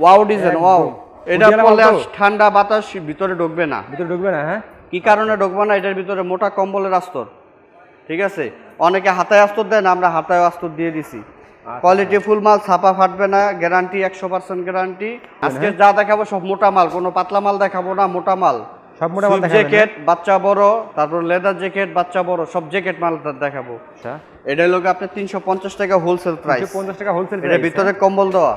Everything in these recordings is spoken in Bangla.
ওয়াও ডিজাইন ওয়াও এটা? ঠান্ডা বাতাস ভিতরে ঢুকবে না। ভিতরে ঢুকবে না হ্যাঁ? কি কারণে ঢুকবে না? এটার ভিতরে মোটা কম্বলের আস্তর। ঠিক আছে? অনেকে হাতায় আস্তর দেন আমরা হাতায় আস্তর দিয়ে দিছি। আচ্ছা। কোয়ালিটি ফুল মাল ছাপা ফাটবে না গ্যারান্টি একশো পার্সেন্ট গ্যারান্টি আজকে। যা দেখাবো সব মোটা মাল কোনো পাতলা মাল দেখাবো না মোটা মাল। সব মোটামুটি জ্যাকেট বাচ্চা বড় তারপর লেদার জ্যাকেট বাচ্চা বড় সব জ্যাকেট মাল দেখাবো। আচ্ছা। এটা লোক আপনার তিনশো পঞ্চাশ টাকা হোলসেল প্রাইস পঞ্চাশ টাকা হোলসেল এটা ভিতরে কম্বল দেওয়া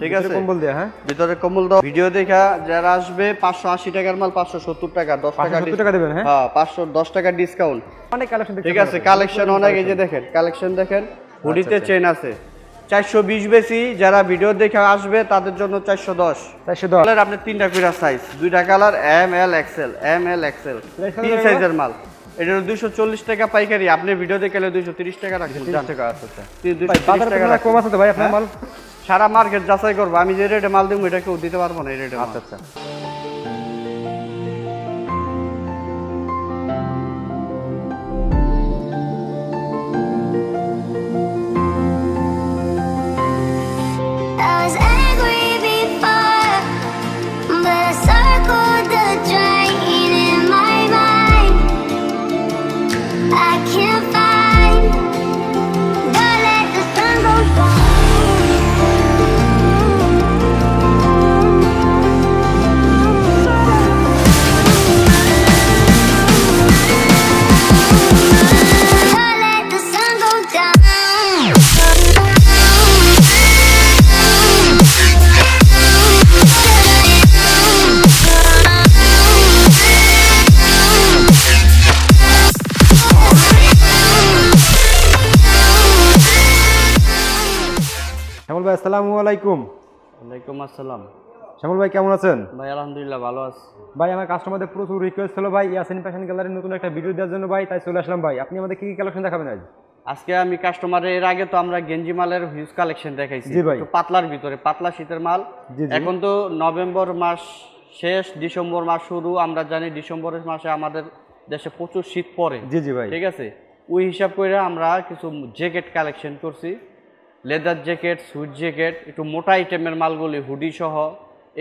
ঠিক আছে? কম্বল দিয়ে হ্যাঁ। ভিতরে কম্বল দেওয়া। ভিডিও দেখা যারা আসবে পাঁচশো আশি টাকার মাল পাঁচশো সত্তর টাকা দশ টাকা পাঁচশো সত্তর টাকা দেবেন হ্যাঁ? হ্যাঁ টাকা ডিসকাউন্ট অনেক কালেকশন ঠিক আছে কালেকশন অনেক এই যে দেখেন কালেকশন দেখেন। হুডিতে আচ্ছা। চেন আছে। চারশো বিশ বেশি যারা ভিডিও দেখে আসবে তাদের জন্য চারশো দশ। চারশো দশ। কালার তিনটা কুইরা সাইজ দুইটা colour M L XL M L XL তিন সাইজের মাল। এটা দুইশো চল্লিশ টাকা পাইকারি। আপনি ভিডিও দেখে দুইশো তিরিশ টাকা রাখবেন টাকা আচ্ছা আচ্ছা। টাকা কম আছে ভাই আপনার হ্যাঁ? মাল? সারা মার্কেট যাচাই করব। আমি যে রেটে মাল দেবো এটা কেউ দিতে পারব না এই রেটে আচ্ছা আচ্ছা। Was শ্যামল ভাই আসসালামু আলাইকুম। ওয়ালাইকুম আসসালাম। শ্যামল ভাই কেমন আছেন? ভাই আলহামদুলিল্লাহ ভালো আছি। ভাই আমার কাস্টমারদের প্রচুর রিকোয়েস্ট ছিল ভাই ইয়াসিন ফ্যাশন গ্যালারির নতুন একটা ভিডিও দেওয়ার জন্য ভাই তাই চলে আসলাম ভাই। আপনি আমাদের কি কি কালেকশন দেখাবেন আজ? আজকে আমি কাস্টমারের এর আগে তো আমরা গেঞ্জি মালের হিউজ কালেকশন দেখাইছি। একটু পাতলার ভিতরে পাতলা শীতের মাল। এখন তো নভেম্বর মাস শেষ ডিসেম্বর মাস শুরু। আমরা জানি ডিসেম্বরের মাসে আমাদের দেশে প্রচুর শীত পড়ে। জি জি ভাই। ঠিক আছে? ওই হিসাব করে আমরা কিছু জ্যাকেট কালেকশন করছি। লেদার জ্যাকেট সুইট জ্যাকেট, একটু মোটা আইটেমের মালগুলি, হুডি সহ।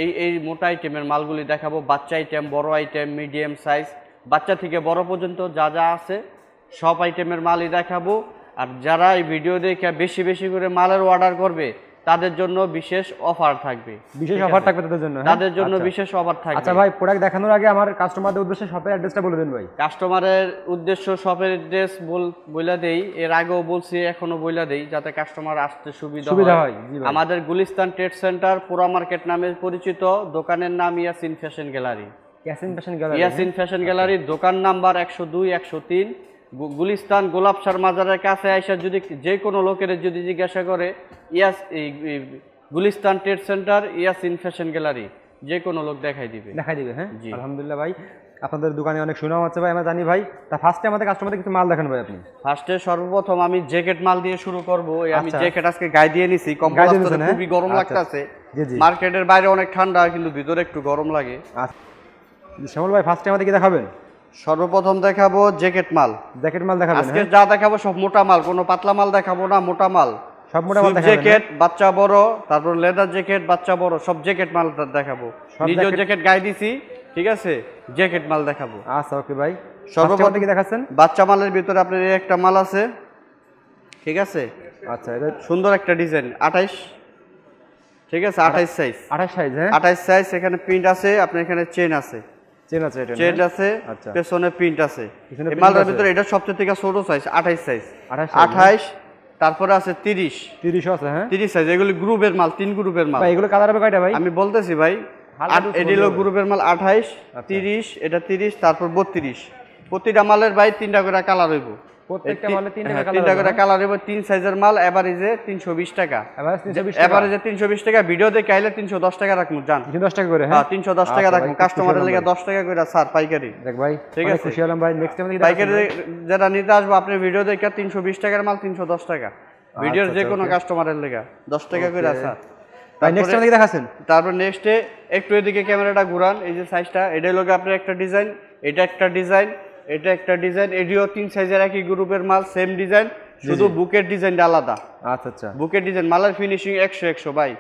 এই এই মোটা আইটেমের মালগুলি দেখাবো। বাচ্চা আইটেম বড় আইটেম মিডিয়াম সাইজ বাচ্চা থেকে বড় পর্যন্ত যা যা আছে, সব আইটেমের মালই দেখাবো। আর যারা এই ভিডিও দেখে বেশি বেশি করে মালের অর্ডার করবে তাদের জন্য বিশেষ অফার থাকবে। বিশেষ অফার থাকবে তাদের জন্য হ্যাঁ? তাদের জন্য আচ্ছা। বিশেষ অফার থাকবে। আচ্ছা ভাই প্রোডাক্ট দেখানোর আগে আমার কাস্টমারদের উদ্দেশ্যে শপের অ্যাড্রেসটা বলে দিন ভাই। কাস্টমারের উদ্দেশ্য শপের ড্রেস বল বইলা দেই। এর আগেও বলছি এখনও বইলা দেই যাতে কাস্টমার আসতে সুবিধা সুবিধা হয়। আমাদের গুলিস্তান ট্রেড সেন্টার পুরা মার্কেট নামে পরিচিত। দোকানের নাম Yasin fashion gallery Yasin fashion gallery Yasin fashion গ্যালারির দোকান নাম্বার একশো দুই একশো তিন। গুলিস্তান গোলাপসার মাজারের কাছে আইসা যদি যে কোনো লোকের যদি জিজ্ঞাসা করে yes Gulistan trade centre Yasin fashion gallery যে কোনো লোক দেখাই দিবে দেখাই দিবে হ্যাঁ জি। আলহামদুলিল্লাহ ভাই আপনাদের দোকানে অনেক সুনাম আছে ভাই আমরা জানি ভাই তা ফার্স্টে আমাদের কাস্টমারদের কিছু মাল দেখান ভাই আপনি ফার্স্টে সর্বপ্রথম আমি জ্যাকেট মাল দিয়ে শুরু করব এই আমি আচ্ছা। জ্যাকেট আজকে গায়ে দিয়ে নিছি দিয়ে হ্যাঁ? খুবই গরম আচ্ছা। লাগতাছে জি, জি। মার্কেটের বাইরে অনেক ঠান্ডা কিন্তু ভিতরে একটু গরম লাগে আচ্ছা শ্যামল ভাই ফার্স্টে আমাদের কি দেখাবেন সর্বপ্রথম দেখাবো জ্যাকেট মাল। জ্যাকেট মাল দেখাবেন আজকে হ্যাঁ? যা দেখাবো সব মোটা মাল কোনো পাতলা মাল দেখাবো না মোটা মাল। সব মোটা মাল জ্যাকেট বাচ্চা বড় তারপর লেদার জ্যাকেট বাচ্চা বড় সব জ্যাকেট মাল দেখাবো। নিজের জ্যাকেট- গায়ে দিছি ঠিক আছে? জ্যাকেট মাল দেখাবো। হ্যাঁ? আচ্ছা ওকে ভাই। সর্বপ্রথম- কি দেখাচ্ছেন? বাচ্চা মালের ভিতরে আপনার এই একটা মাল আছে ঠিক আছে? আচ্ছা এটা সুন্দর একটা ডিজাইন আঠাইশ। ঠিক আছে আঠাইশ সাইজ আঠাশ সাইজ হ্যাঁ? আঠাইশ সাইজ এখানে প্রিন্ট আছে আপনার এখানে চেন আছে। চেন আছে এটা চেন আছে আচ্ছা। পেছনে প্রিন্ট আছে। এই মালটার ভিতরে এটা সবচেয়ে থেকে ছোট সাইজ আঠাইশ সাইজ 28 তারপরে আছে তিরিশ। তিরিশও আছে হ্যাঁ? তিরিশ সাইজ এগুলো গ্রুপের মাল তিন গ্রুপের মাল। ভাই এগুলো কালার হবে কয়টা ভাই? আমি বলতেছি ভাই এটি হলো গ্রুপের মাল আঠাইশ আচ্ছা। তিরিশ এটা তিরিশ তারপর বত্রিশ। প্রতিটা মালের ভাই তিনটা করে কালার হইব। প্রত্যেকটা মালে তিনটা হ্যাঁ, করে হ্যাঁ? কালার তিন সাইজের মাল এভারেজে টাকা। এভারেজে ভিডিও দেখে আইলে তিনশো দশ টাকা জান। করে হ্যাঁ? হ্যাঁ তিনশো দশ টাকা আচ্ছা কাস্টমারের লেগে টাকা করে স্যার পাইকারি। দেখ ভাই ঠিক আছে। খুশি হলাম ভাই। নেক্সট টাইম পাইকারি যারা নিতে আসব আপনি ভিডিও দেখে তিনশো বিশ টাকার মাল তিনশো দশ টাকা। ভিডিওর আচ্ছা, যে আচ্ছা, কোনো কাস্টমারের লেগে দশ টাকা করে. স্যার ভাই নেক্সট টাইম দেখাচ্ছেন তারপর নেক্সটে একটু এদিকে ক্যামেরাটা ঘুরান এই যে সাইজটা এটা লোকে আপনার একটা ডিজাইন এটা একটা ডিজাইন এটা একটা ডিজাইন এটিও তিন সাইজের একই গ্রুপের মাল সেম ডিজাইন শুধু বুকের ডিজাইনটা আলাদা। আচ্ছা আচ্ছা। বুকের ডিজাইন মালের ফিনিশিং একশো একশো ভাই।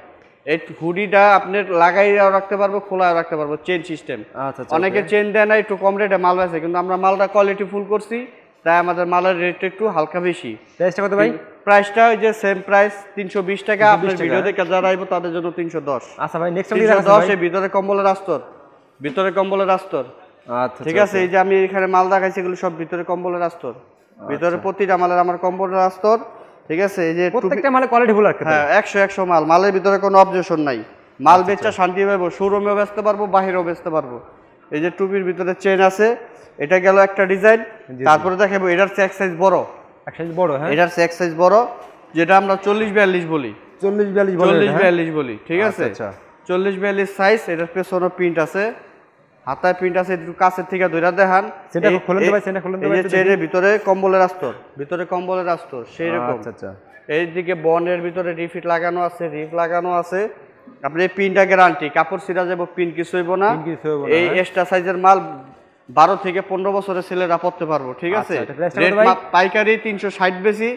এই হুডিটা আপনি লাগাইয়াও রাখতে পারব খোলাও রাখতে পারব চেন সিস্টেম আচ্ছা আচ্ছা অনেকে চেন দেয় না একটু কম রেটে মাল বেছে কিন্তু আমরা মালটা কোয়ালিটি ফুল করছি তাই আমাদের মালের রেট একটু হালকা বেশি। প্রাইসটা কত ভাই? প্রাইসটা ওই যে সেম প্রাইস তিনশো বিশ টাকা আপনার ভিডিও দেখে যারা আইবো তাদের জন্য তিনশো দশ। আচ্ছা ভাই নেক্সট দশ ভিতরে কম্বলের আস্তর। ভিতরে কম্বলের আস্তর। আচ্ছা ঠিক আছে এই যে আমি এখানে মাল দেখাইছি এগুলো সব ভিতরে কম্বলের আস্তর। ভিতরে আচ্ছা। প্রতিটা মালের আমার কম্বলের আস্তর ঠিক আছে এই যে প্রত্যেকটা মালে কোয়ালিটি ফুল রাখতে হ্যাঁ একশো একশো মাল। মালের ভিতরে কোনো অবজেকশন নাই। মাল বেচা শান্তি পাবো শোরুমেও বেচতে পারব বাহিরেও বেচতে পারব। এই যে টুপির ভিতরে চেন আছে এটা গেল একটা ডিজাইন তারপরে দেখাবো এটার চেক সাইজ বড়। এক সাইজ বড় হ্যাঁ? এটার চেক সাইজ বড় যেটা আমরা চল্লিশ বিয়াল্লিশ বলি। চল্লিশ বিয়াল্লিশ বড় চল্লিশ বিয়াল্লিশ বলি ঠিক আছে? আচ্ছা, আচ্ছা। চল্লিশ বিয়াল্লিশ সাইজ এটার পেছনে প্রিন্ট আছে। হাতায় প্রিন্ট আছে একটু কাছের থেকে ধরে দেখান। সেটা সেটা চেনের ভিতরে কম্বলের আস্তর ভিতরে কম্বলের আস্তর সেই রকম আচ্ছা আচ্ছা। এইদিকে বনের ভিতরে রিফিট লাগানো আছে রিফ লাগানো আছে। আপনি এই পিনটা গ্যারান্টি কাপড় সিরা যাব পিন কিছু হইব না। পিন কিছু হইব না, এই হ্যাঁ। এক্সট্রা সাইজের মাল বারো থেকে পনেরো বছরের ছেলেরা পড়তে পারব ঠিক আছে? আচ্ছা, ভাই? মাপ- পাইকারি তিনশো ষাট বেশি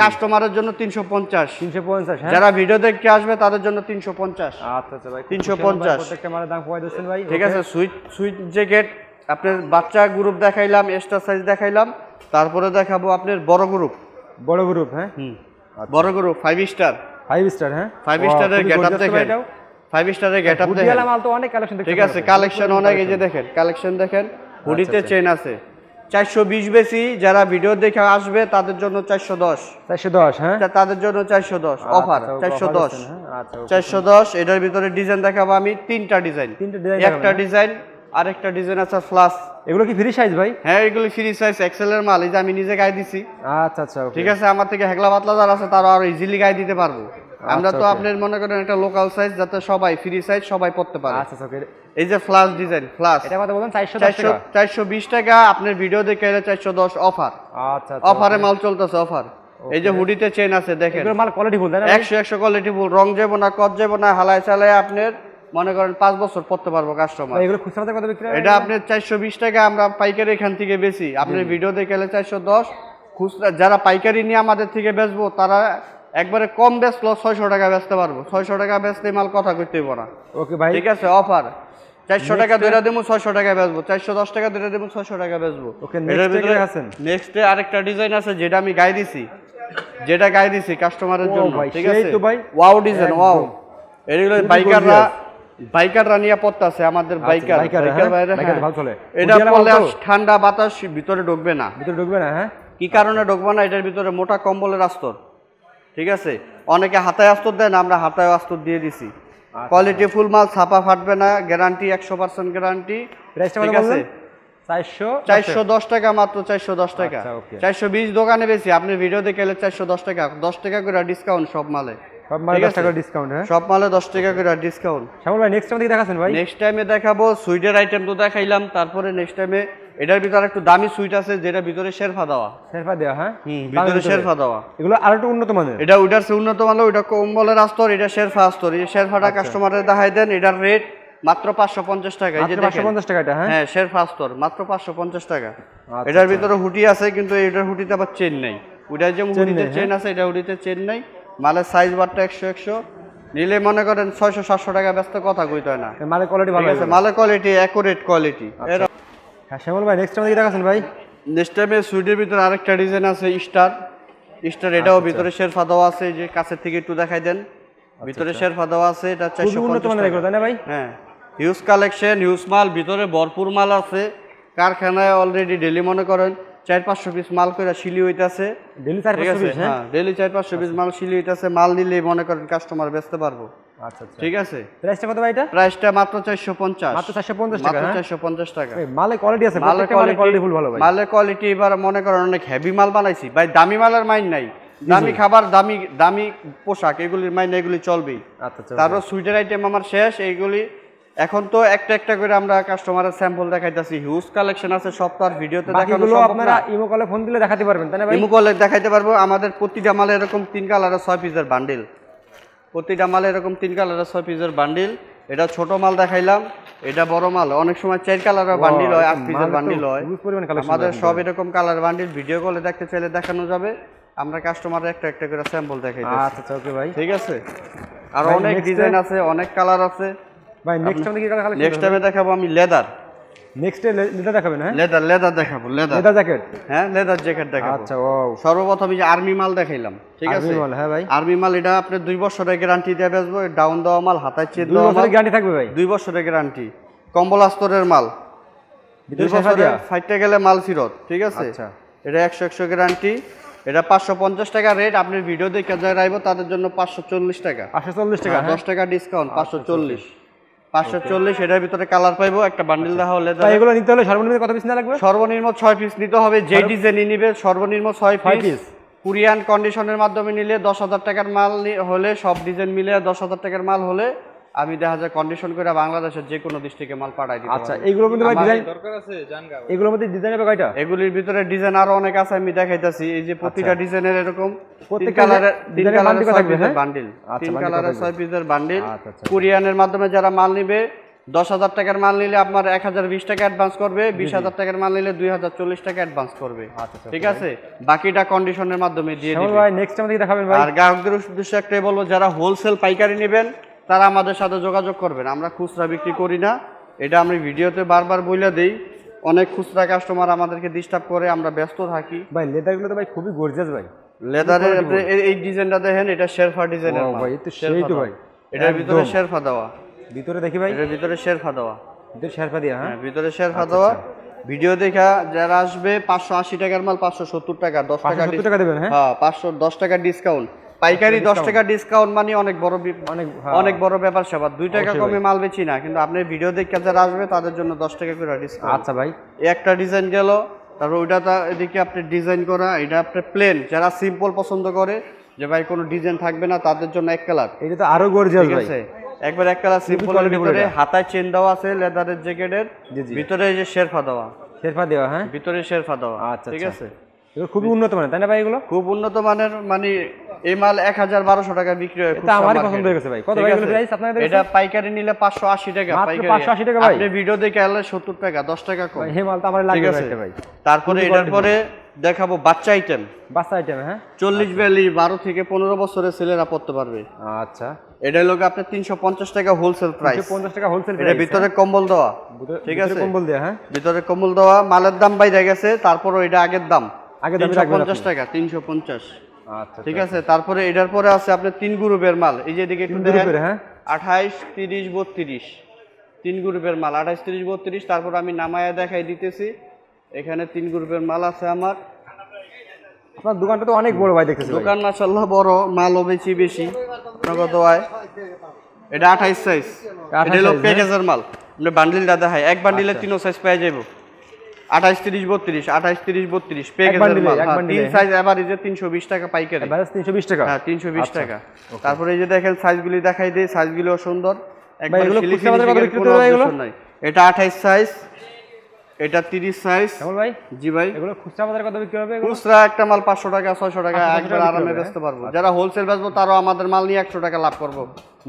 কাস্টমারের জন্য তিনশো পঞ্চাশ। তিনশো পঞ্চাশ হ্যাঁ? যারা ভিডিও দেখতে আসবে তাদের জন্য তিনশো পঞ্চাশ। আচ্ছা আচ্ছা ভাই 350 প্রত্যেকটা মালের দাম কমাই দিচ্ছেন ভাই ঠিক আছে সুইট সুইট জ্যাকেট আপনার বাচ্চা গ্রুপ দেখাইলাম এক্সট্রা সাইজ দেখাইলাম তারপরে দেখাবো আপনার বড় গ্রুপ বড় গ্রুপ হ্যাঁ? হুম। বড় group five star five star হ্যাঁ? ফাইভ স্টারের গেট আপ দেখেন। ফাইভ স্টারের গেট আপ দেখেন। ঠিক আছে কালেকশন অনেক এই যে দেখেন কালেকশন দেখেন। হুডিতে আচ্ছা। চেন আছে। চারশো বিশ বেশি যারা ভিডিও দেখে আসবে তাদের জন্য চারশো দশ। চারশো দশ হ্যাঁ? তাদের জন্য চারশো দশ। অফার আচ্ছা, চারশো দশ। হ্যাঁ? আচ্ছা। চারশো দশ এটার ভিতরে ডিজাইন দেখাবো আমি তিনটা ডিজাইন তিনটা একটা ডিজাইন আরেকটা ডিজাইন আছে ফ্লাস এগুলো কি ফ্রি সাইজ ভাই? হ্যাঁ এগুলি ফ্রি সাইজ এক্সেলের মাল এই যে আমি নিজে গায়ে দিছি। আচ্ছা আচ্ছা ঠিক আছে আমার থেকে হেগলা পাতলা যারা আছে তারা আরও ইজিলি গায়ে দিতে পারব। আমরা আচ্ছা, তো। আপনার মনে করেন একটা লোকাল সাইজ যাতে সবাই ফ্রি সাইজ সবাই পড়তে পারে। আচ্ছা আচ্ছা okay। এই যে ফ্লাস ডিজাইন ফ্লাস এটা কথা বলুন চারশো দশ টাকা? চারশো বিশ টাকা আপনার ভিডিও দেখে চারশো দশ অফার আচ্ছা আচ্ছা অফারে মাল চলতেছে অফার এই যে হুডিতে চেন আছে দেখেন। এগুলো মাল কোয়ালিটি ফুল তাই না ভাই? একশো একশো কোয়ালিটি ফুল রং যাব না কত যাব না হালায় চালায় আপনার মনে করেন পাঁচ বছর পড়তে পারব কাস্টমার এগুলো খুচরা কত বিক্রি হয়? এটা আপনার চারশো বিশ টাকা আমরা পাইকারি এখান থেকে বেশি। আপনার ভিডিও দেখে চারশো দশ। খুচরা যারা পাইকারি নিয়ে আমাদের থেকে বেচবো তারা একবারে কম বেচলো ছয়শো টাকা বেচতে পারব। ছয়শো টাকা বেচলে মাল কথা করতে হইবো না। ওকে ভাই। ঠিক আছে অফার। চারশো টাকা ধরে দেবো ছয়শো টাকা বেচবো। চারশো দশ টাকা ধরে দেবো ছয়শো টাকা বেচবো। আছেন? নেক্সটে আরেকটা ডিজাইন আছে যেটা আমি গায়ে দিছি। যেটা গায়ে দিছি কাস্টমারের জন্য ঠিক আছে? তো ভাই। Wow design wow. এগুলো বাইকাররা বাইকাররা নিয়ে পড়তে আছে আমাদের বাইকার বাইকার, বাইকার হ্যাঁ? বাইরে হ্যাঁ। চলে। এটা পড়লে ঠান্ডা বাতাস ভিতরে ঢুকবে না। ভিতরে ঢুকবে না হ্যাঁ? কি কারণে ঢুকবে না এটার ভিতরে মোটা কম্বলের আস্তর। ঠিক আছে? অনেকে হাতায় আস্তর দেন আমরা হাতায় আস্তর দিয়ে দিছি। আচ্ছা। কোয়ালিটি ফুল মাল ছাপা ফাটবে না গ্যারান্টি একশো পার্সেন্ট গ্যারান্টি ঠিক আছে? চারশো চারশো দশ টাকা মাত্র চারশো দশ টাকা। আচ্ছা, চারশো বিশ দোকানে বেশি আপনি ভিডিও দেখে এলে চারশো দশ টাকা। দশ টাকা করে ডিসকাউন্ট সব মালে। সব? টাকা ডিসকাউন্ট হ্যাঁ? সব মালে দশ টাকা করে ডিসকাউন্ট শ্যামল ভাই নেক্সট ভাই। টাইমে দেখাবো সুইটের আইটেম তো দেখাইলাম তারপরে নেক্সট টাইমে এটার ভিতরে একটু দামি সুইট আছে যেটা ভিতরে শেরফা দেওয়া। শেরফা দেওয়া হ্যাঁ? হুম ভিতরে। শেরফা দেওয়া। এগুলো আরও একটু উন্নত মানের। এটা ওইটার চেয়ে উন্নত মানের ওইটা কম্বলের আস্তর এটা শেরফা আস্তর। এই শেরফাটা আচ্ছা। কাস্টমারের দেখাই দেন এটার রেট মাত্র পাঁচশো পঞ্চাশ টাকা। এই যে পাঁচশো পঞ্চাশ টাকা এটা হ্যাঁ? হ্যাঁ শেরফা আস্তর মাত্র পাঁচশো পঞ্চাশ টাকা। আচ্ছা, এটার আচ্ছা। ভিতরে হুটি আছে কিন্তু এটার হুটিতে আবার চেন নাই। ওইটার চেন হুটিতে চেন আছে এটা হুটিতে চেন নাই। মালের সাইজ বারটা একশো একশো। নিলে মনে করেন ছয়শো সাতশো টাকা ব্যস্ত কথা কইতে হয় না। মালের কোয়ালিটি ভালো আছে মালের কোয়ালিটি অ্যাকুরেট কোয়ালিটি হ্যাঁ শ্যামল ভাই নেক্সট আমাদের দেখাচ্ছেন ভাই। নেক্সট টাইমে সুইটের ভিতরে আরেকটা ডিজাইন আছে স্টার স্টার এটাও আচ্ছা, ভিতরে শেরফা দেওয়া আছে যে কাছের থেকে একটু দেখাই দেন। ভিতরে শেরফা দেওয়া আছে এটা আচ্ছা, চারশো উন্নত মানের এগুলো তাই না ভাই? হ্যাঁ হিউজ কালেকশন হিউজ মাল ভিতরে ভরপুর মাল আছে। কারখানায় অলরেডি ডেলি মনে করেন চার পাঁচশো পিস মাল করে শিলি হইতাছে। ডেলি চার পাঁচশো পিস হ্যাঁ? হ্যাঁ ডেলি চার পাঁচশো পিস মাল শিলি হইতাছে মাল নিলে মনে করেন কাস্টমার বেচতে পারব। আচ্ছা আচ্ছা। ঠিক আছে? প্রাইসটা কত ভাই এটা? প্রাইসটা মাত্র চারশো পঞ্চাশ। মাত্র 450 টাকা, মাত্র? চারশো পঞ্চাশ টাকা। ভাই, কোয়ালিটি আছে মালের কোয়ালিটি কোয়ালিটি ফুল ভালো ভাই। মালের কোয়ালিটি এবার মনে করেন অনেক হেভি মাল বানাইছি। ভাই দামি মালের মাইন নাই। দামি খাবার দামি দামি পোশাক এগুলির মাইন এগুলি চলবেই। আচ্ছা আচ্ছা তারপর সুইটের আইটেম আমার শেষ এইগুলি এখন তো একটা একটা করে আমরা কাস্টমারের স্যাম্পল দেখাইতেছি। হিউজ কালেকশন আছে সব তো আর ভিডিওতে দেখানো বাকিগুলো সম্ভব আপনারা না। ইমো কলে ফোন দিলে দেখাতে পারবেন তাই না ভাই? ইমু কলে দেখাইতে পারব। আমাদের প্রতিটা মালে এরকম তিন কালারের ছয় পিসের বান্ডিল প্রতিটা মাল এরকম তিন কালারের ছয় পিসের বান্ডিল এটা ছোট মাল দেখাইলাম এটা বড় মাল। অনেক সময় চার কালারের বান্ডিল হয় আট পিসের বান্ডিল হয়। আমাদের সব এরকম কালার বান্ডিল ভিডিও কলে দেখতে চাইলে দেখানো যাবে। আমরা কাস্টমার একটা একটা করে স্যাম্পল দেখাই আচ্ছা আচ্ছা ওকে ভাই। ঠিক আছে? আর অনেক ডিজাইন আছে অনেক কালার আছে। ভাই নেক্সট আমাদের কি কালেকশন নেক্সট টাইমে দেখাবো আমি লেদার নেক্সট লেদার দেখাবেন হ্যাঁ? লেদার লেদার দেখাবো লেদার লেদার জ্যাকেট হ্যাঁ লেদার জ্যাকেট দেখাবো। আচ্ছা ও সর্বপ্রথম যে আর্মি মাল দেখাইলাম ঠিক আছে? আর্মি মাল, হ্যাঁ ভাই। আর্মি মাল এটা আপনি দুই বছরের গ্যারান্টি দিয়ে বেচবো ডাউন দেওয়া মাল হাতায় দুই দেওয়া মাল বছরের গ্যারান্টি থাকবে ভাই। দুই বছরের গ্যারান্টি কম্বল আস্তরের মাল। দুই বছরে ফাইটে গেলে মাল ফিরত ঠিক আছে? আচ্ছা। এটা একশো একশো গ্যারান্টি এটা পাঁচশো পঞ্চাশ টাকা রেট আপনি ভিডিও দেখে যারা আইব তাদের জন্য পাঁচশো চল্লিশ টাকা। পাঁচশো চল্লিশ টাকা হ্যাঁ দশ টাকা ডিসকাউন্ট পাঁচশো চল্লিশ। পাঁচশো চল্লিশ এটার ভিতরে কালার পাইবো একটা বান্ডিল দেওয়া হলে ভাই এগুলো নিতে হলে সর্বনিম্ন কত পিস না লাগবে? সর্বনিম্ন ছয় পিস নিতে হবে যে ডিজাইনই নিবে সর্বনিম্ন ছয় ছয় পিস piece। কুরিয়ান কন্ডিশনের মাধ্যমে নিলে দশ হাজার টাকার মাল হলে সব ডিজাইন মিলে দশ হাজার টাকার মাল হলে আমি দেখা যায় কন্ডিশন করে বাংলাদেশের যে কোনো ডিস্ট্রিক্টে মাল পাঠাই দিতে আচ্ছা। এইগুলোর মধ্যে ভাই ডিজাইন এগুলোর মধ্যে ডিজাইন হবে কয়টা? এগুলির ভিতরে ডিজাইন আরও অনেক আছে আমি দেখাইতাছি। এই যে প্রতিটা ডিজাইনের এরকম। তিন প্রত্যেকটা কালারের তিন কালারের ছয় থাকবে, পিসের হ্যাঁ? বান্ডিল আচ্ছা, তিন কালারের ছয় পিসের বান্ডিল আচ্ছা, আচ্ছা। কুরিয়ানের মাধ্যমে যারা মাল নিবে দশ হাজার টাকার মাল নিলে আপনার এক হাজার বিশ টাকা অ্যাডভান্স করবে বিশ হাজার টাকার মাল নিলে দুই হাজার চল্লিশ টাকা অ্যাডভান্স করবে। আচ্ছা, আচ্ছা, ঠিক আছে? বাকিটা কন্ডিশনের মাধ্যমে দিয়ে দিবে। ভাই নেক্সট আমাদের দেখাবেন ভাই। আর গ্রাহকদের উদ্দেশ্যে একটাই বলব যারা হোলসেল পাইকারি নেবেন তারা আমাদের সাথে যোগাযোগ করবেন। আমরা খুচরা বিক্রি করি না। এটা আমি ভিডিওতে বারবার বইলে দিই। অনেক খুচরা কাস্টমার আমাদেরকে ডিস্টার্ব করে আমরা ব্যস্ত থাকি। ভাই লেদারগুলো তো ভাই খুবই গর্জিয়াস ভাই। লেদারের এই- ডিজাইনটা দেখেন এটা শেরফা ডিজাইনের ভাই, এ তো শেরফা সেই তো ভাই। এটার ভিতরে। শেরফা দেওয়া। ভিতরে দেখি ভাই। এটার ভিতরে শেরফা দেওয়া। ভিতরে শেরপা দিয়া হ্যাঁ? হ্যাঁ ভিতরে শেরফা দেওয়া। ভিডিও দেখা যারা আসবে পাঁচশো আশি টাকার মাল পাঁচশো সত্তর টাকা দশ টাকা টাকা দেবেন, হ্যাঁ? হ্যাঁ পাঁচশো দশ টাকা ডিসকাউন্ট পাইকারি দশ টাকা ডিসকাউন্ট মানে অনেক বড় অনেক হ্যাঁ। অনেক বড় ব্যাপার স্যাপার দুই টাকা কমে মাল বেচি না কিন্তু আপনি ভিডিও দেখে যারা আসবে তাদের জন্য দশ টাকা করে ডিসকাউন্ট আচ্ছা ভাই। একটা ডিজাইন গেল তারপর ওইটা তা- এদিকে আপনি ডিজাইন করা এটা আপনি প্লেন যারা সিম্পল পছন্দ করে যে ভাই কোনো ডিজাইন থাকবে না তাদের জন্য এক কালার এটা তো আরও গর্জিয়াস ঠিক আছে? একবার এক কালার সিম্পল ভিতরে হাতায় চেন দেওয়া আছে লেদারের জ্যাকেটের। ভিতরে যে শেরফা দেওয়া। শেরপা দেওয়া হ্যাঁ? ভিতরে শেরফা দেওয়া। আচ্ছা, ঠিক আচ্ছা। আছে? খুবই উন্নত মানের তাই না ভাই এগুলো? খুব উন্নত মানের মানে এই মাল এক হাজার বারোশো টাকা বিক্রি হয় এটা আমারই পছন্দ হয়ে গেছে ভাই। কত ভাই? আপনাদের এটা পাইকারি নিলে পাঁচশো আশি টাকা পাইকারি 580 টাকা ভাই? ভিডিও দেখে আনলে সত্তর টাকা দশ টাকা কম। তো আমার লাগবে আছে? ভাই। তারপরে এটার পরে দেখাবো বাচ্চা আইটেম বাচ্চা আইটেম হ্যাঁ? চল্লিশ বিয়াল্লিশ বারো থেকে পনেরো বছরের ছেলেরা পড়তে পারবে। আচ্ছা। এটা লোক আপনার তিনশো পঞ্চাশ টাকা হোলসেল প্রাইস পঞ্চাশ টাকা হোলসেল এটা ভিতরে কম্বল দেওয়া। ঠিক আছে? কম্বল দেওয়া হ্যাঁ? ভিতরে কম্বল দেওয়া মালের দাম বাইরে গেছে তারপরও এটা আগের দাম। আগের দামই রাখবেন পঞ্চাশ আপনি। টাকা তিনশো পঞ্চাশ। আচ্ছা ঠিক আছে? তারপরে এটার পরে আছে আপনার তিন গ্রুপের মাল। এই যে এদিকে একটু দেখেন হ্যাঁ? আঠাইশ তিরিশ বত্রিশ। তিন গ্রুপের মাল আঠাইশ তিরিশ বত্রিশ। তারপর আমি নামায়া দেখাই দিতেছি। এখানে তিন গ্রুপের মাল আছে আমার। আপনার দোকানটা তো অনেক বড় ভাই দেখতেছি। দোকান মাসাল্লাহ বড় মালও বেশি বেশি। নগদ হয় এটা আঠাইশ সাইজ 28 এটা হলো প্যাকেজের মাল। আপনি বান্ডিলটা দেখায় এক বান্ডিলে তিনও সাইজ পেয়ে যাব আঠাইশ তিরিশ বত্রিশ আঠাইশ তিরিশ বত্রিশ হ্যাঁ, তিন হ্যাঁ। সাইজ তিনশো বিশ টাকা পাইকারি। ব্যালেন্স তিনশো বিশ টাকা? হ্যাঁ তিনশো বিশ আচ্ছা, টাকা। তারপরে এই যে দেখেন সাইজগুলি দেখাই দিই সাইজগুলিও সুন্দর। হয়। এটা আঠাইশ সাইজ এটা তিরিশ সাইজ ভাই? জি ভাই। এগুলো খুচরা বাজারে কত বিক্রি হবে খুচরা একটা মাল পাঁচশো টাকা ছয়শো টাকা 500 একবার আরামে বেচতে পারব। যারা হোলসেল বেচবো তারাও আমাদের মাল নিয়ে একশো টাকা লাভ করব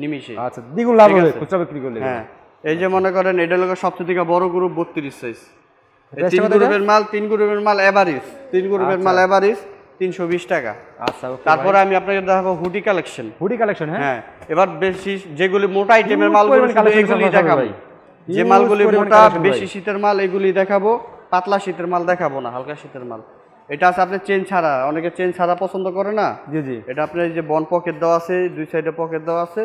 নিমিশে আচ্ছা দ্বিগুণ লাভ হবে। খুচরা বিক্রি করলে হ্যাঁ। এই যে মনে করেন এটা লোকের সবচেয়ে থেকে বড় গ্রুপ বত্রিশ সাইজ তিন গ্রুপের মাল তিন গ্রুপের মাল এভারেজ তিন গ্রুপের মাল এভারেজ তিনশো বিশ টাকা। আচ্ছা তারপরে আমি আপনাকে দেখাবো হুডি কালেকশন হুডি কালেকশন হ্যাঁ? এবার বেশি যেগুলি মোটা আইটেমের মালগুলো এগুলি দেখাবো। যে মালগুলি মোটা বেশি শীতের মাল এগুলি দেখাবো। পাতলা শীতের মাল দেখাবো না হালকা শীতের মাল। এটা আছে আপনার চেন ছাড়া। অনেকে চেন ছাড়া পছন্দ করে না? জি জি। এটা আপনার এই যে বন পকেট দেওয়া আছে দুই সাইডে পকেট দেওয়া আছে।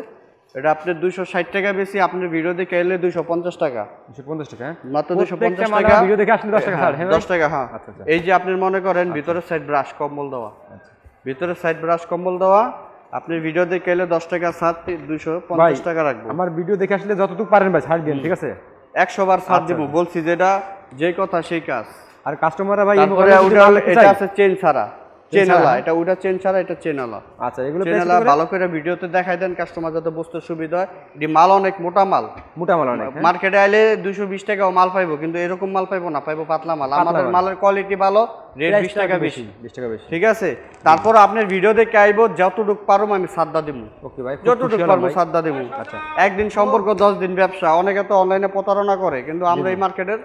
এটা আপনার দুইশো ষাট টাকা বেশি আপনার ভিডিও দেখে এলে দুইশো পঞ্চাশ টাকা। দুশো পঞ্চাশ টাকা হ্যাঁ? মাত্র দুশো পঞ্চাশ টাকা। ভিডিও দেখে আসলে দশ টাকা হ্যাঁ দশ টাকা হ্যাঁ। আচ্ছা, আচ্ছা। এই যে আপনি মনে করেন ভিতরের সাইড ব্রাশ কম্বল দেওয়া। আচ্ছা। ভিতরের সাইড ব্রাশ কম্বল দেওয়া আপনি ভিডিও দেখে এলে দশ টাকা ছাড় দুইশো পঞ্চাশ টাকা রাখব। আমার ভিডিও দেখে আসলে যতটুকু পারেন ভাই ছাড় দিন ঠিক আছে? একশো বার ছাড় আচ্ছা। দেবো বলছি যেটা যে কথা সেই কাজ। আর কাস্টমাররা ভাই এটা আছে চেন ছাড়া। Chain চেন ছাড়া, আলা হ্যাঁ। এটা ওটা চেন ছাড়া এটা চেন আলা। আচ্ছা এগুলো চেন price আলা কত করে? ভালো করে ভিডিওতে দেখাই দেন কাস্টমার যাতে বুঝতে সুবিধা হয়। এটি মাল অনেক মোটা মাল। মোটা মাল অনেক হ্যাঁ? মার্কেটে আইলে দুশো বিশ টাকাও মাল পাইবো কিন্তু এরকম মাল পাইবো না পাইবো পাতলা মাল। আমাদের মালের কোয়ালিটি ভালো রেট বিশ টাকা বেশি। বিশ টাকা বেশি। ঠিক আছে? তারপর আপনার ভিডিও দেখে আইবো যতটুকু পারো আমি সাদ্দা দিব ওকে ভাই যতটুকু পারব। সাদ্দা দেবো আচ্ছা। একদিন সম্পর্ক দশ দিন ব্যবসা। অনেকে তো অনলাইনে প্রতারণা করে কিন্তু আমরা এই মার্কেটের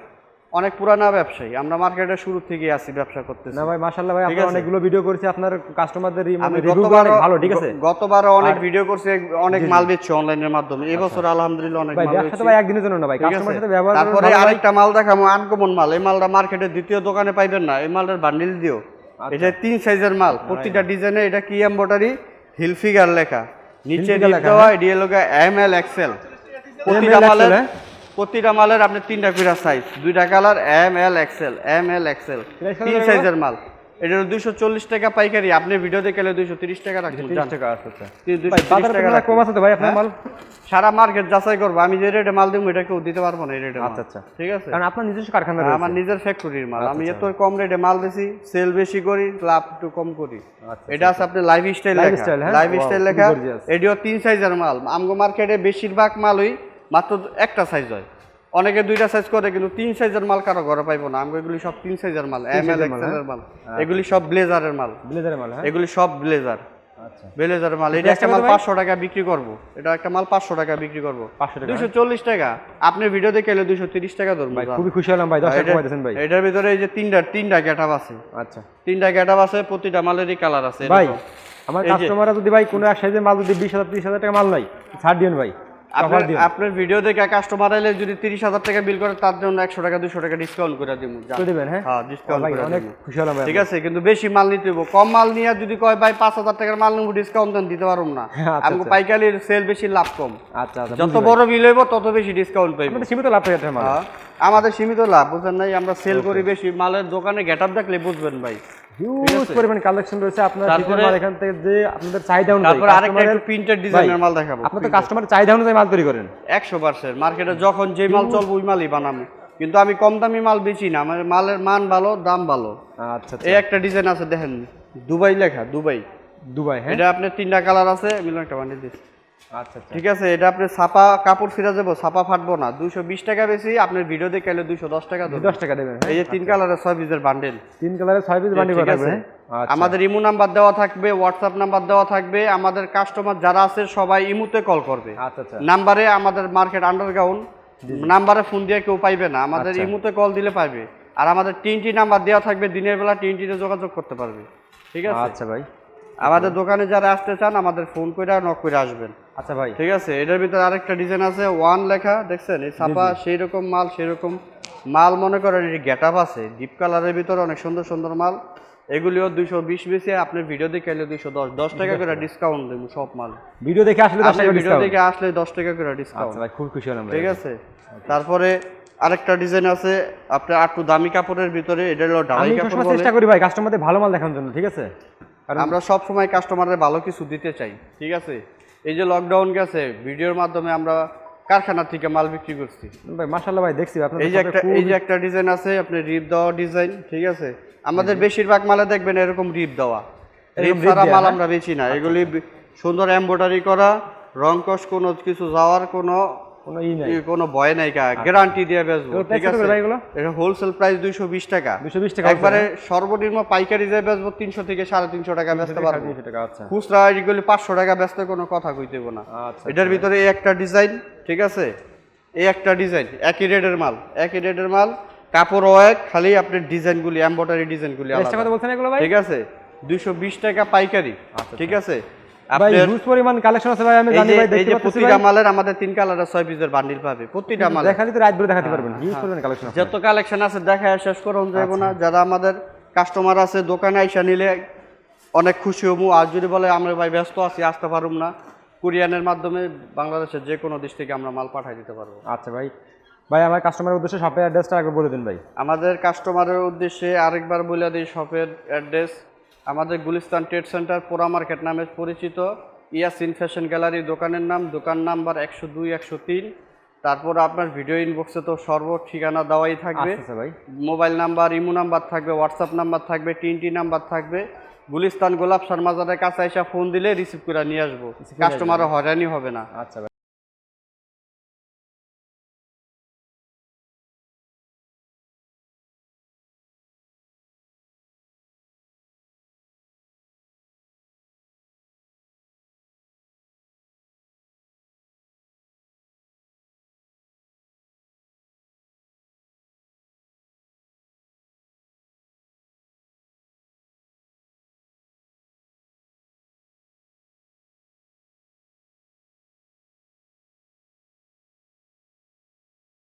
অনেক পুরানা ব্যবসায়ী। আমরা মার্কেটে শুরু থেকে আসি ব্যবসা করতে না ভাই মাশাআল্লাহ ভাই ঠিক অনেকগুলো ভিডিও করেছি আপনার কাস্টমারদের আমি রিভিউ গতবার অনেক ভালো ঠিক আছে? গতবার অনেক ভিডিও করছি অনেক মাল বেচছি অনলাইনের মাধ্যমে। এই বছর আলহামদুলিল্লাহ অনেক মাল বেচছি। ভাই একদিনের জন্য না ভাই ঠিক কাস্টমারের সাথে ব্যবহার তারপরে আরেকটা মাল দেখাবো আনকমন মাল। এই মালটা মার্কেটে দ্বিতীয় দোকানে পাইবেন না। এই মালটার বান্ডিল দিও। আচ্ছা। এটা তিন সাইজের মাল। প্রতিটা ডিজাইনে এটা কি এমব্রয়ডারি হিল ফিগার লেখা নিচে লেখা, দেওয়া এডিএ লোকা এম এল এক্সেল প্রতিটা মালের হ্যাঁ? প্রতিটা মালের আপনি তিনটা করে সাইজ দুইটা colour M L XL M L XL তিন সাইজের মাল? এটা দুইশো চল্লিশ টাকা পাইকারি। আপনি ভিডিও দেখে দুইশো তিরিশ টাকা রাখবেন টাকা আচ্ছা আচ্ছা। তিন- দুইশো তিরিশ টাকা রাখবেন। কম আছে ভাই আপনার হ্যাঁ? মাল? সারা মার্কেট যাচাই করব। আমি যে রেটে মাল দিব এটা কেউ দিতে পারব না এই রেটে আচ্ছা, আচ্ছা। ঠিক আছে? কারণ আপনার নিজস্ব কারখানা আমার নিজের ফ্যাক্টরির মাল। আমি আচ্ছা, এত কম রেটে মাল বেশি সেল বেশি করি লাভ একটু কম করি। আচ্ছা, এটা আছে আপনার লাইফ স্টাইল হ্যাঁ? লাইফ স্টাইল লেখা। gorgeous। এটিও তিন সাইজের মাল। আমগো মার্কেটে বেশিরভাগ মালই মাত্র একটা সাইজ হয়। অনেকে দুইটা সাইজ করে কিন্তু তিন সাইজের মাল কারও ঘরে পাইবো না। আমগো এগুলি সব তিন সাইজের মাল এম এল এর মাল, এর মাল। এগুলি সব ব্লেজারের মাল। ব্লেজারের মাল হ্যাঁ? এগুলি সব ব্লেজার আচ্ছা। ব্লেজারের মাল। এটা একটা মাল পাঁচশো টাকা বিক্রি করব। এটা একটা মাল পাঁচশো টাকা বিক্রি করব। 500 দুশো চল্লিশ টাকা। আপনি ভিডিও দেখে এলে দুশো তিরিশ টাকা ধরবো ভাই খুবই খুশি হলাম ভাই এটার ভিতরে এই যে তিনটা তিনটা গ্যাটাপ আছে। আচ্ছা। তিনটা গ্যাটাপ আছে প্রতিটা মালেরই কালার আছে ভাই আমার কাস্টমাররা যদি ভাই কোনো এক সাইজের মাল যদি বিশ হাজার ত্রিশ হাজার টাকা মাল নাই ছাড় দিন ভাই। আপনার ভিডিও দেখে কাস্টমার এলে যদি তিরিশ হাজার টাকা বিল করে তার জন্য একশো টাকা দুশো টাকা ডিসকাউন্ট করে দিব দিবেন হ্যাঁ? হ্যাঁ ডিসকাউন্ট করে অনেক খুশি হলাম ঠিক আছে কিন্তু বেশি মাল নিতে হইব। কম মাল নিয়ে যদি কয় ভাই পাঁচ হাজার টাকার মাল নেব ডিসকাউন্ট দেন দিতে পারব না। আচ্ছা, আমাকে আচ্ছা। সেল বেশি লাভ কম। আচ্ছা আচ্ছা যত বড় বিল হইব তত বেশি ডিসকাউন্ট পাইব। সীমিত লাভ হয়ে হ্যাঁ, আমাদের সীমিত লাভ বুঝছেন নাই? আমরা সেল করি বেশি মালের দোকানে গেট আপ দেখলে বুঝবেন ভাই। হিউজ পরিমাণ কালেকশন রয়েছে আপনার তারপরে- এখান থেকে যে আপনাদের চাহিদা অনুযায়ী তারপর আরেকটা একটু প্রিন্টেড ডিজাইনের মাল দেখাবো। আপনার তো কাস্টমার চাহিদা অনুযায়ী মাল তৈরি করেন। একশো পার্সেন্ট মার্কেটে যখন যে মাল চলবে ওই মালই বানাবো। কিন্তু আমি কম দামি মাল বেচি না আমার মালের মান ভালো দাম ভালো। আচ্ছা আচ্ছা। এই একটা ডিজাইন আছে দেখেন। দুবাই লেখা দুবাই। দুবাই হ্যাঁ। এটা আপনার তিনটা কালার আছে মিলন একটা বানিয়ে দিচ্ছি। ঠিক আছে এটা আপনি ছাপা কাপড় ফিরা যাব ছাপা ফাটবো না। দুইশো বিশ টাকা বেশি আপনার ভিডিও দেখে এলে দুইশো দশ টাকা দশ টাকা দেবেন হ্যাঁ? এই যে তিন কালারের ছয় পিসের বান্ডেল তিন কালারের ছয় পিস বান্ডি ঠিক করা আছে। হ্যাঁ? আচ্ছা। আমাদের ইমো নাম্বার দেওয়া থাকবে হোয়াটসঅ্যাপ নাম্বার দেওয়া থাকবে আমাদের কাস্টমার যারা আছে সবাই ইমুতে কল করবে। আচ্ছা আচ্ছা। নাম্বারে আমাদের মার্কেট আন্ডারগ্রাউন্ড নাম্বারে ফোন দিয়ে কেউ পাইবে না। আমাদের আচ্ছা। ইমুতে কল দিলে পাইবে। আর আমাদের তিনটি নাম্বার দেওয়া থাকবে দিনের বেলা তিনটিতে যোগাযোগ করতে পারবে। ঠিক আছে? আচ্ছা ভাই। আমাদের দোকানে যারা আসতে চান আমাদের ফোন করে নক করে আসবেন। আচ্ছা ভাই। ঠিক আছে? এটার ভিতরে আরেকটা ডিজাইন আছে ওয়ান লেখা দেখছেন? এই ছাপা সেই রকম মাল সেই রকম মাল মনে করেন গেট আপ আছে ডিপ কালারের ভিতরে অনেক সুন্দর সুন্দর মাল। এগুলিও দুইশো বিশ বেশি আপনার ভিডিও দেখে এলে দুইশো দশ। দশ টাকা করে ডিসকাউন্ট দেবো সব মাল। ভিডিও দেখে আসলে ভিডিও দেখে আসলে দশ টাকা করে ডিসকাউন্ট আচ্ছা ভাই খুব খুশি হলাম ঠিক আছে? তারপরে আরেকটা ডিজাইন আছে আপনার একটু দামি কাপড়ের ভিতরে এটা হলো আমি কাপড় চেষ্টা করি ভাই কাস্টমারদের ভালো মাল দেখানোর জন্য ঠিক আছে? আমরা সব সময় কাস্টমারের ভালো কিছু দিতে চাই ঠিক আছে? এই যে লকডাউন গেছে ভিডিওর মাধ্যমে আমরা কারখানা থেকে মাল বিক্রি করছি। ভাই মাশাআল্লাহ ভাই দেখছি আপনার এই যে একটা এই যে একটা ডিজাইন আছে আপনি রিপ দেওয়া ডিজাইন ঠিক আছে? আমাদের বেশিরভাগ মালে দেখবেন এরকম রিপ দেওয়া। রিপ ছাড়া মাল? আমরা বেচি না। এগুলি সুন্দর এমব্রয়ডারি করা রং কস কোনো কিছু যাওয়ার কোনো কোনো ই নাই। কোনো ভয় নাই কা গ্যারান্টি দিয়ে বেচবো ঠিক আছে? এগুলো? এটা হোলসেল প্রাইস দুইশো বিশ টাকা। 220 টাকা একবারে সর্বনিম্ন পাইকারি যে বেচবো তিনশো থেকে সাড়ে তিনশো টাকা বেচতে পারব। তিনশো টাকা আচ্ছা। খুচরা এগুলি পাঁচশো টাকা বেচতে কোনো কথা কইতে না। আচ্ছা এটার ভিতরে এই একটা ডিজাইন ঠিক আছে? এই একটা ডিজাইন একই রেটের মাল একই রেটের মাল কাপড় এক খালি আপনার ডিজাইনগুলি এমব্রয়ডারি ডিজাইনগুলি আলাদা। বলছেন এগুলো ভাই? ঠিক আছে? দুইশো বিশ টাকা পাইকারি আচ্ছা, ঠিক আছে? ভাই হিউজ পরিমাণ কালেকশন আছে ভাই আমি জানি ভাই দেখতে পাচ্ছি প্রতিটা মালের আমাদের তিন কালারের পিসের বান্ডিল পাবে প্রতিটা মাল রাত ভরে দেখাতে পারবেন হিউজ পরিমাণ কালেকশন আছে। যত কালেকশন আছে দেখায় শেষ করুন যাব আচ্ছা। না যারা আমাদের কাস্টমার আছে দোকানে আইসা নিলে অনেক খুশি হব। আর যদি বলে আমরা ভাই ব্যস্ত আছি আসতে পারুম না। কুরিয়ানের মাধ্যমে বাংলাদেশের যে কোনো দেশ থেকে আমরা মাল পাঠিয়ে দিতে পারব। আচ্ছা ভাই। ভাই আমার কাস্টমারের উদ্দেশ্যে শপের অ্যাড্রেসটা একবার বলে দিন ভাই। আমাদের কাস্টমারের উদ্দেশ্যে আরেকবার বলে দিই শপের অ্যাড্রেস আমাদের গুলিস্তান ট্রেড সেন্টার পোড়া মার্কেট নামে পরিচিত। ইয়াসিন ফ্যাশন গ্যালারি দোকানের নাম দোকান নাম্বার একশো দুই একশো তিন। তারপর আপনার ভিডিও ইনবক্সে তো সর্ব ঠিকানা দেওয়াই থাকবে। ভাই। মোবাইল নাম্বার ইমো নাম্বার থাকবে হোয়াটসঅ্যাপ নাম্বার থাকবে টিনটি নাম্বার থাকবে। গুলিস্তান গোলাপ শর্মাজারের কাছে এসে ফোন দিলে রিসিভ করে নিয়ে আসব। কাস্টমারও হয়রানি হবে না। আচ্ছা